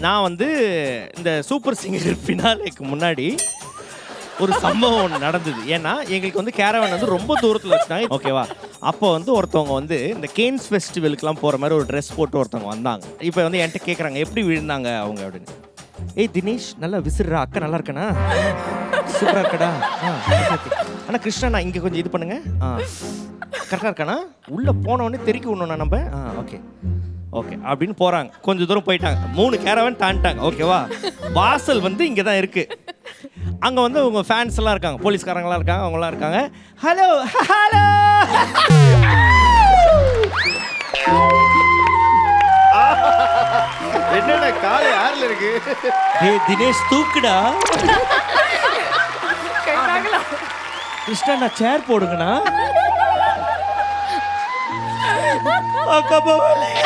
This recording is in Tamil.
நான் வந்து இந்த சூப்பர் சிங்கர் ஃபினாலேக்கு முன்னாடி ஒரு சம்பவம் ஒன்று நடந்தது. ஏன்னா எங்களுக்கு வந்து கேரவன் வந்து ரொம்ப தூரத்தில் வச்சுட்டாங்க. ஓகேவா? அப்போ வந்து ஒருத்தவங்க வந்து இந்த கேன்ஸ் ஃபெஸ்டிவலுக்குலாம் போகிற மாதிரி ஒரு ட்ரெஸ் போட்டு ஒருத்தவங்க வந்தாங்க. இப்போ வந்து என்கிட்ட கேட்குறாங்க எப்படி விழுந்தாங்க அவங்க? அப்படின்னு. ஏய் தினேஷ் நல்லா விசிறுறா அக்கா நல்லா இருக்கனா? சூப்பராக இருக்கடா. ஆ ஆனால் கிருஷ்ணா இங்கே கொஞ்சம் இது பண்ணுங்க. ஆ. கரெக்டாக இருக்கானா? உள்ளே போனவொடனே தெறிக்க விடணும்ண்ணா நம்ம. ஆ ஓகே ஓகே அப்படின்னு போகிறாங்க கொஞ்சம் தூரம் போயிட்டாங்க. மூணு கேரவன் தாண்டிட்டாங்க. ஓகேவா வாசல் வந்து இங்கே தான் இருக்குது அங்கே வந்து உங்க ஃபேன்ஸ் எல்லாம் இருக்காங்க. போலீஸ்காரங்களாம் இருக்காங்க அவங்களாம் இருக்காங்க. ஹலோ ஹலோ என்னடா காலை யாருல இருக்கு? டேய் தினேஷ் தூக்குடா. கிருஷ்ணா நான் சேர் போடுங்கண்ணா. அக்கா போகலையா.